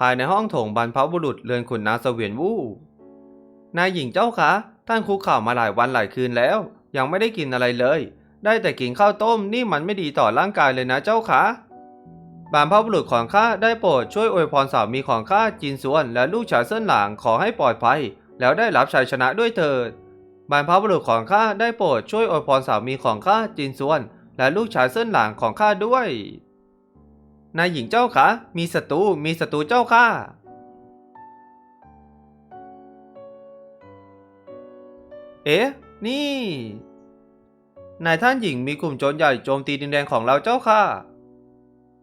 ภายในห้องโถงบรรพบุรุษเรือนขุนนางเสวียนวู่นายหญิงเจ้าคะ ท่านคุกเข่ามาหลายวันหลายคืนแล้ว ยังไม่ได้กินอะไรเลย ได้แต่กินข้าวต้มนี่มันไม่ดีต่อร่างกายเลยนะเจ้าคะบรรพบุรุษของข้าได้โปรดช่วยอวยพรสามีของข้าจินสวนและลูกชายเส้นหลางขอให้ปลอดภัย แล้วได้รับชัยชนะด้วยเถิดบรรพบุรุษของข้าได้โปรดช่วยอวยพรสามีของข้าจินสวน และลูกชายเส้นหลางของข้าด้วย นายหญิงเจ้าคะมีศัตรูมีศัตรูเจ้าค่ะ เอ๊ะ นี่ นายท่านหญิงมีกลุ่มโจรใหญ่โจมตีดินแดนของเราเจ้าค่ะ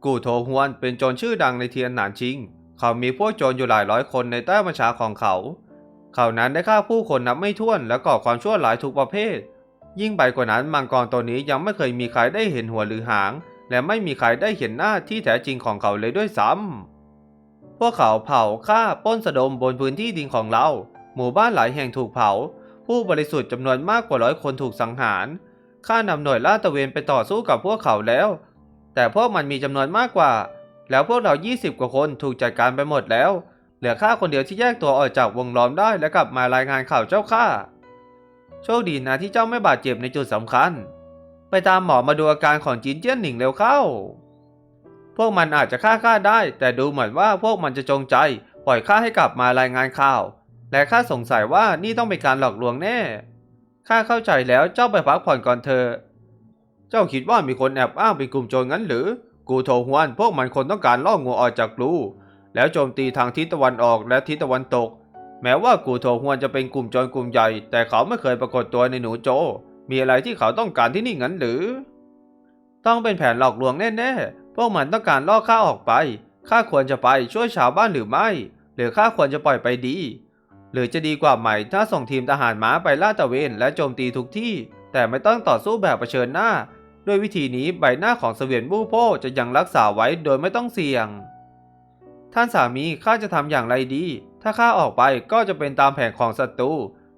กูโถฮวนเป็นโจรชื่อดังในเทียนหนานชิง เขามีพวกโจรอยู่หลายร้อยคนในใต้บัญชาของเขา เขานั้นได้ฆ่าผู้คนนับไม่ถ้วนและก่อความชั่วร้ายทุกประเภท ยิ่งไปกว่านั้นมังกรตัวนี้ยังไม่เคยมีใครได้เห็นหัวหรือหาง และไม่มีใครได้เห็นหน้าที่แท้จริงของเขาเลยด้วยซ้ำพวกเขาเผาฆ่าป้นสะดมบนพื้นที่ดินของเรา หมู่บ้านหลายแห่งถูกเผา ผู้บริสุทธิ์จำนวนมากกว่าร้อยคนถูกสังหาร ข้านำหน่วยลาดตระเวนไปต่อสู้กับพวกเขาแล้ว แต่พวกมันมีจำนวนมากกว่า แล้วพวกเรา 20 กว่าคนถูกจัดการไปหมดแล้ว เหลือข้าคนเดียวที่แยกตัวออกจากวงล้อมได้และกลับมารายงานข่าวเจ้าข้า โชคดีนะที่เจ้าไม่บาดเจ็บในจุดสำคัญ ไปตามหมอมาดูอาการของจินเจี้ยนหนิงเร็วเข้า พวกมันอาจจะฆ่าข้าได้ แต่ดูเหมือนว่าพวกมันจะจงใจ ปล่อยข้าให้กลับมารายงานข่าว และข้าสงสัยว่านี่ต้องเป็นการหลอกลวงแน่ ข้าเข้าใจแล้วเจ้าไปพักผ่อนก่อนเถอะเจ้าคิดว่ามีคนแอบอ้างเป็นกลุ่มโจรงั้นหรือ กูโทฮวน พวกมันคนต้องการล่องูออกจากรูแล้วโจมตีทางทิศตะวันออกและทิศตะวันตก แม้ว่ากูโทฮวนจะเป็นกลุ่มโจรกลุ่มใหญ่ แต่เขาไม่เคยปรากฏตัวในหนูโจ มีอะไรที่เขาต้องการที่นี่งั้นหรือ ต้องเป็นแผนหลอกลวงแน่ๆ พวกมันต้องการล่อข้าออกไป ข้าควรจะไปช่วยชาวบ้านหรือไม่ หรือข้าควรจะปล่อยไปดี หรือจะดีกว่าไหมถ้าส่งทีมทหารม้าไปล่าตะเวนและโจมตีทุกที่ แต่ไม่ต้องต่อสู้แบบเผชิญหน้า ด้วยวิธีนี้ใบหน้าของเสวียนบู้โพจะยังรักษาไว้โดยไม่ต้องเสี่ยง ท่านสามีข้าจะทำอย่างไรดี ถ้าข้าออกไปก็จะเป็นตามแผนของศัตรู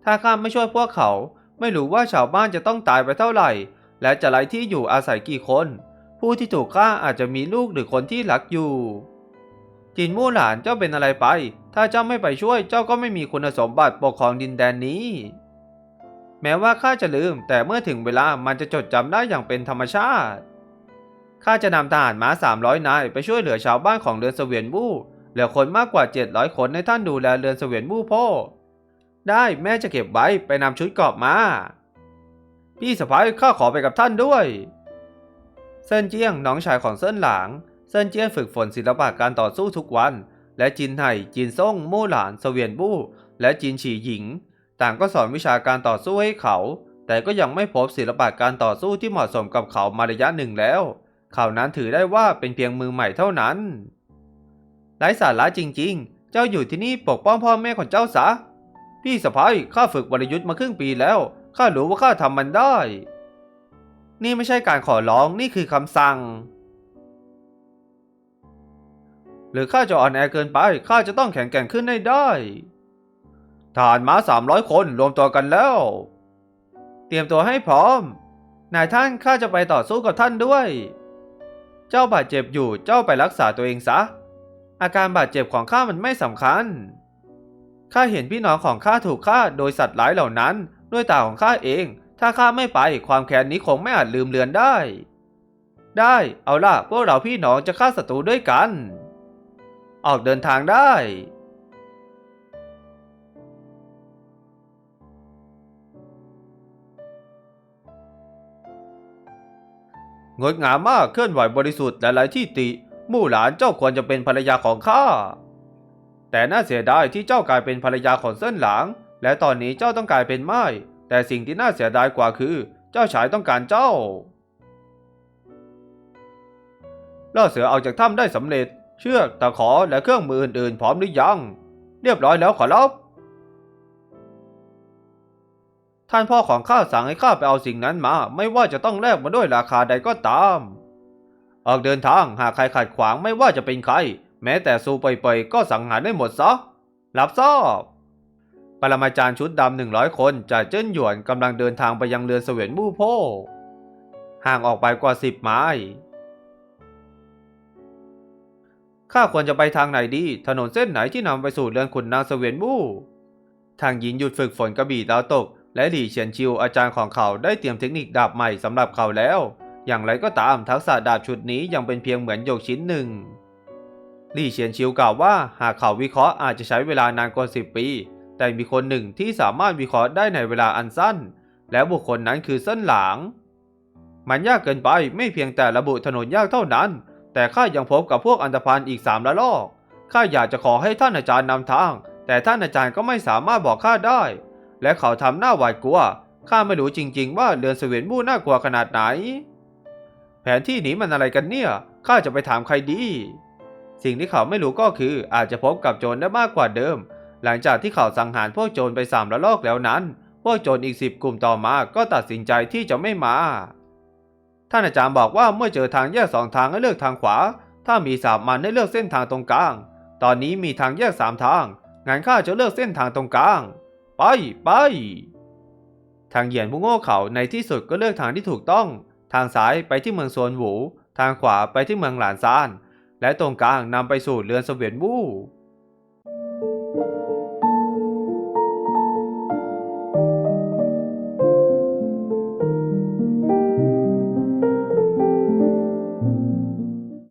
ถ้าข้าไม่ช่วยพวกเขา ไม่รู้ว่าชาวบ้านจะต้องตายไปเท่าไหร่ และจะไร้ที่อยู่อาศัยกี่คน ผู้ที่ถูกฆ่าอาจจะมีลูกหรือคนที่รักอยู่ จินมู่หลานเจ้าเป็นอะไรไป ถ้าเจ้าไม่ไปช่วยเจ้าก็ไม่มีคุณสมบัติปกครองดินแดนนี้ แม้ว่าข้าจะลืม แต่เมื่อถึงเวลามันจะจดจำได้อย่างเป็นธรรมชาติข้าจะนำทหารม้า300 นายไปช่วยเหลือชาวบ้านของเรือนเสวียนบู้เหลือคนมากกว่า 700 คนให้ท่านดูแลเรือนเสวียนบู้พ่อ ได้แม่จะเก็บไว้ไปนำชุดเกราะมา พี่สะพ้ายข้าขอไปกับท่านด้วย เซินเจียงน้องชายของเซินหลาง เซินเจียงฝึกฝนศิลปะการต่อสู้ทุกวัน และจินไห่จินซ่งมู่หลานเสวียนบู้และจินฉีหญิง ต่างก็สอนวิชาการต่อสู้ให้เขา แต่ก็ยังไม่พบศิลปะการต่อสู้ที่เหมาะสมกับเขามาระยะหนึ่งแล้ว เขานั้นถือได้ว่าเป็นเพียงมือใหม่เท่านั้นไร้สาระจริง ๆ เจ้าอยู่ที่นี่ปกป้องพ่อแม่ของเจ้าซะ พี่สะพ้ายข้าฝึกวรยุทธ์มาครึ่งปีแล้ว ข้ารู้ว่าข้าทำมันได้ นี่ไม่ใช่การขอร้องนี่คือคำสั่ง หรือข้าจะอ่อนแอเกินไปข้าจะต้องแข็งแกร่งขึ้นให้ได้ทหารม้าสามร้อยคนรวมตัวกันแล้ว เตรียมตัวให้พร้อม นายท่านข้าจะไปต่อสู้กับท่านด้วย เจ้าบาดเจ็บอยู่เจ้าไปรักษาตัวเองซะ อาการบาดเจ็บของข้ามันไม่สำคัญ ข้าเห็นพี่น้องของข้าถูกฆ่าโดยสัตว์ร้ายเหล่านั้น ด้วยตาของข้าเอง ถ้าข้าไม่ไปความแค้นนี้คงไม่อาจลืมเลือนได้ ได้เอาล่ะพวกเราพี่น้องจะฆ่าศัตรูด้วยกัน ออกเดินทางได้งดงามมากเคลื่อนไหวบริสุทธิ์และไร้ที่ติ มู่หลานเจ้าควรจะเป็นภรรยาของข้า แต่น่าเสียดายที่เจ้ากลายเป็นภรรยาของเส้นหลาง และตอนนี้เจ้าต้องกลายเป็นไม้แต่สิ่งที่น่าเสียดายกว่าคือ เจ้าชายต้องการเจ้าล่อเสือออกจากถ้ำได้สำเร็จ เชือกตะขอและเครื่องมืออื่นๆพร้อมหรือยัง เรียบร้อยแล้วขอรับท่านพ่อของข้าสั่งให้ข้าไปเอาสิ่งนั้นมา ไม่ว่าจะต้องแลกมาด้วยราคาใดก็ตาม ออกเดินทางหากใครขัดขวางไม่ว่าจะเป็นใคร แม้แต่ซูเปยๆก็สังหารได้หมดซะรับทราบปรมาจารย์ชุดดำหนึ่งร้อยคนจากเจิ้นหยวนกำลังเดินทางไปยังเรือนเสวียนมู่โพห่างออกไปกว่าสิบไม้ข้าควรจะไปทางไหนดี ถนนเส้นไหนที่นำไปสู่เรือนขุนนางเสวียนมู่ทางหญิงหยุดฝึกฝนกระบี่ดาวตก และหลี่เฉียนชิวอาจารย์ของเขาได้เตรียมเทคนิคดาบใหม่สำหรับเขาแล้ว อย่างไรก็ตามทักษะดาบชุดนี้ยังเป็นเพียงเหมือนหยกชิ้นหนึ่ง ลี่เฉียนชิวกล่าวว่าหากเขาวิเคราะห์อาจจะใช้เวลานานกว่า 10 ปี แต่มีคนหนึ่งที่สามารถวิเคราะห์ได้ในเวลาอันสั้น และบุคคลนั้นคือเส้นหลาง มันยากเกินไปไม่เพียงแต่ระบุถนนยากเท่านั้น แต่ข้ายังพบกับพวกอันธพาลอีกสามละลอกข้าอยากจะขอให้ท่านอาจารย์นำทาง แต่ท่านอาจารย์ก็ไม่สามารถบอกข้าได้ และเขาทำหน้าหวาดกลัวข้าไม่รู้จริง ๆ ว่าเรือนเสวียนมู่น่ากลัวขนาดไหน แผนที่นี้มันอะไรกันเนี่ยข้าจะไปถามใครดี สิ่งที่เขาไม่รู้ก็คืออาจจะพบกับโจรได้มากกว่าเดิม หลังจากที่เขาสังหารพวกโจรไปสามละลอกแล้วนั้น พวกโจรอีกสิบกลุ่มต่อมาก็ตัดสินใจที่จะไม่มา ท่านอาจารย์บอกว่าเมื่อเจอทางแยกสองทางให้เลือกทางขวา ถ้ามีสามมันให้เลือกเส้นทางตรงกลาง ตอนนี้มีทางแยกสามทาง งั้นข้าจะเลือกเส้นทางตรงกลาง ไปไปทางเหยียนผู้โง่เขาในที่สุดก็เลือกทางที่ถูกต้อง ทางซ้ายไปที่เมืองโซนหวูทางขวาไปที่เมืองหลานซาน และตรงกลางนำไปสู่เรือนเสวียนวู่